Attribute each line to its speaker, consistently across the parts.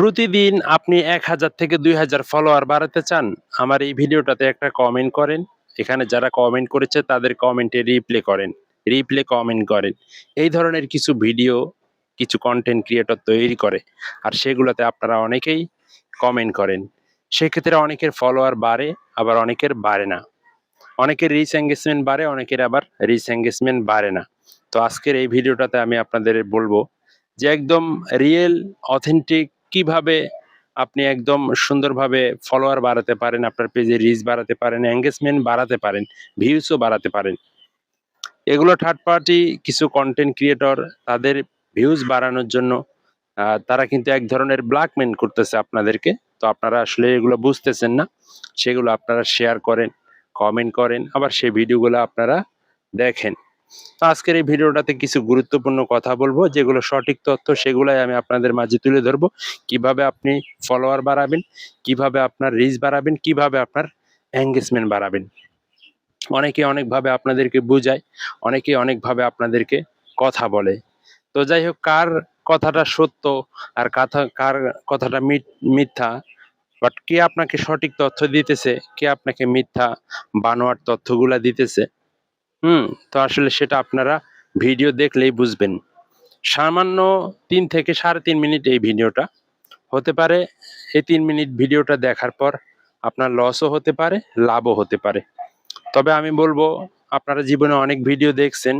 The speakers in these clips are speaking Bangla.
Speaker 1: প্রতিদিন আপনি এক হাজার থেকে দুই হাজার ফলোয়ার বাড়াতে চান, আমার এই ভিডিওটাতে একটা কমেন্ট করেন। এখানে যারা কমেন্ট করেছে, তাদের কমেন্টে রিপ্লে করেন। রিপ্লে কমেন্ট করেন। এই ধরনের কিছু ভিডিও কিছু কন্টেন্ট ক্রিয়েটর তৈরি করে। আর সেগুলোতে আপনারা অনেকেই কমেন্ট করেন। সেক্ষেত্রে অনেকের ফলোয়ার বাড়ে, আবার অনেকের বাড়ে না। অনেকের রিচ এঙ্গেজমেন্ট বাড়ে, অনেকের আবার রিচ এঙ্গেজমেন্ট বাড়ে না। তো আজকের এই ভিডিওটাতে আমি আপনাদের বলব যে, একদম রিয়েল অথেন্টিক কীভাবে আপনি একদম সুন্দরভাবে ফলোয়ার বাড়াতে পারেন, আপনার পেজে রিচ বাড়াতে পারেন এঙ্গেজমেন্ট বাড়াতে পারেন ভিউসও বাড়াতে পারেন। এগুলো থার্ড পার্টি কিছু কন্টেন্ট ক্রিয়েটর তাদের ভিউজ বাড়ানোর জন্য তারা কিন্তু এক ধরনের ব্ল্যাকমেল করতেছে আপনাদেরকে। তো আপনারা আসলে এগুলো বুঝতেছেন না, সেগুলো আপনারা শেয়ার করেন কমেন্ট করেন, আবার সেই ভিডিওগুলো আপনারা দেখেন। তো আজকের এই ভিডিওটাতে কিছু গুরুত্বপূর্ণ কথা বলব, যেগুলো সঠিক তথ্য সেগুলাই আমি আপনাদের মাঝে তুলে ধরবো। কীভাবে আপনি ফলোয়ার বাড়াবেন, কীভাবে আপনার রিচ বাড়াবেন, কীভাবে আপনার এঙ্গেজমেন্ট বাড়াবেন। অনেকে অনেকভাবে আপনাদেরকে বুঝায়, অনেকে অনেকভাবে আপনাদেরকে কথা বলে। তো যাই হোক, কার কথাটা সত্য আর কথা, কার কথাটা মিথ- মিথ্যা বাট কে আপনাকে সঠিক তথ্য দিতেছে, কে আপনাকে মিথ্যা, বানোয়ার তথ্যগুলা দিতেছে হুম, তো আসলে সেটা আপনারা ভিডিও দেখলেই বুঝবেন। সামান্য তিন থেকে সাড়ে তিন মিনিট এই ভিডিওটা হতে পারে। এই তিন মিনিট ভিডিওটা দেখার পর আপনার লসও হতে পারে, লাভও হতে পারে। তবে আমি বলব, আপনারা জীবনে অনেক ভিডিও দেখছেন,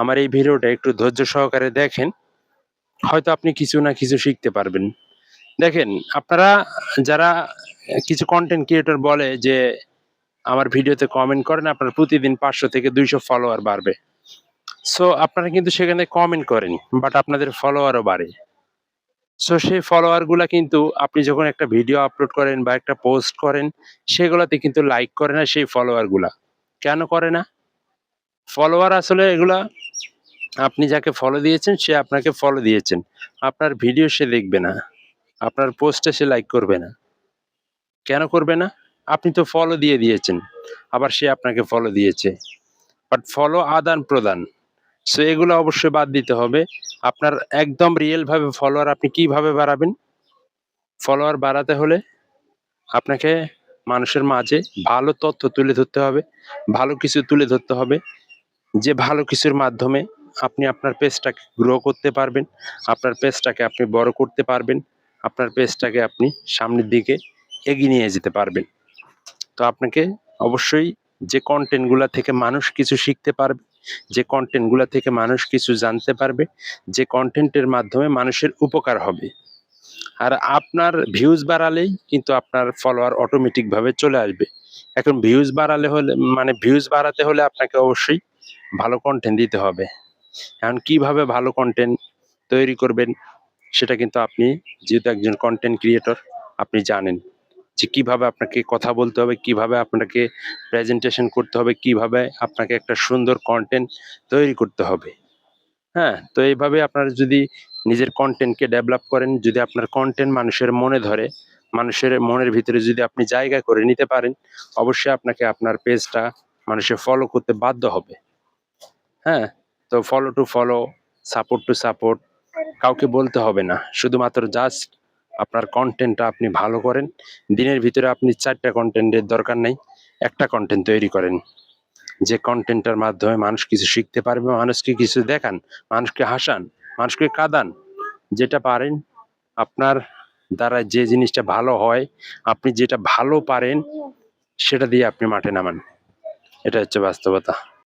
Speaker 1: আমার এই ভিডিওটা একটু ধৈর্য সহকারে দেখেন। হয়তো আপনি কিছু না কিছু শিখতে পারবেন। দেখেন, আপনারা যারা কিছু কন্টেন্ট ক্রিয়েটর বলে যে আমার ভিডিওতে কমেন্ট করেন, আপনার প্রতিদিন পাঁচশো থেকে দুইশো ফলোয়ার বাড়বে। সো আপনারা কিন্তু সেখানে কমেন্ট করেন বাট আপনাদের ফলোয়ারও বাড়ে। সো সেই ফলোয়ারগুলা কিন্তু আপনি যখন একটা ভিডিও আপলোড করেন বা একটা পোস্ট করেন, সেগুলাতে কিন্তু লাইক করে না সেই ফলোয়ারগুলা কেন করে না? ফলোয়ার আসলে এগুলা আপনি যাকে ফলো দিয়েছেন, সে আপনাকে ফলো দিয়েছেন। আপনার ভিডিও সে দেখবে না, আপনার পোস্টে সে লাইক করবে না। কেন করবে না? আপনি তো ফলো দিয়ে দিয়েছেন, আবার সে আপনাকে ফলো দিয়েছে। বাট ফলো আদান প্রদান সো এগুলো অবশ্যই বাদ দিতে হবে। আপনার একদম রিয়েলভাবে ফলোয়ার আপনি কীভাবে বাড়াবেন? ফলোয়ার বাড়াতে হলে আপনাকে মানুষের মাঝে ভালো তথ্য তুলে ধরতে হবে, ভালো কিছু তুলে ধরতে হবে। যে ভালো কিছুর মাধ্যমে আপনি আপনার পেজটাকে গ্রো করতে পারবেন, আপনার পেজটাকে আপনি বড় করতে পারবেন, আপনার পেজটাকে আপনি সামনের দিকে এগিয়ে নিয়ে যেতে পারবেন। তো আপনাকে অবশ্যই যে কন্টেন্টগুলো থেকে মানুষ কিছু শিখতে পারবে, যে কন্টেন্টগুলো থেকে মানুষ কিছু জানতে পারবে, যে কন্টেন্টের মাধ্যমে মানুষের উপকার হবে। আর আপনার ভিউজ বাড়ালেই কিন্তু আপনার ফলোয়ার অটোমেটিকভাবে চলে আসবে। এখন ভিউজ বাড়ালে হলে মানে ভিউজ বাড়াতে হলে আপনাকে অবশ্যই ভালো কন্টেন্ট দিতে হবে। এখন কীভাবে ভালো কন্টেন্ট তৈরি করবেন, সেটা কিন্তু আপনি, যেহেতু একজন কন্টেন্ট ক্রিয়েটর আপনি জানেন। যে কীভাবে আপনাকে কথা বলতে হবে, কীভাবে আপনাকে প্রেজেন্টেশন করতে হবে, কীভাবে আপনাকে একটা সুন্দর কন্টেন্ট তৈরি করতে হবে। হ্যাঁ তো এইভাবে আপনারা যদি নিজের কন্টেন্টকে ডেভেলপ করেন, যদি আপনার কন্টেন্ট মানুষের মনে ধরে, মানুষের মনের ভিতরে যদি আপনি জায়গা করে নিতে পারেন, অবশ্যই আপনাকে আপনার পেজটা মানুষের ফলো করতে বাধ্য হবে। হ্যাঁ তো follow to follow support to support কাউকে বলতে হবে না। শুধুমাত্র জাস্ট আপনার কন্টেন্টটা আপনি ভালো করেন। দিনের ভিতরে আপনি চারটা কন্টেন্টের দরকার নেই, একটা কন্টেন্ট তৈরি করেন। যে কন্টেন্টের মাধ্যমে মানুষ কিছু শিখতে পারবে, মানুষকে কিছু দেখান, মানুষকে হাসান, মানুষকে কাঁদান, যেটা পারেন, আপনার দ্বারা যে জিনিসটা ভালো হয়, আপনি যেটা ভালো পারেন, সেটা দিয়ে আপনি মাঠে নামান। এটা হচ্ছে বাস্তবতা।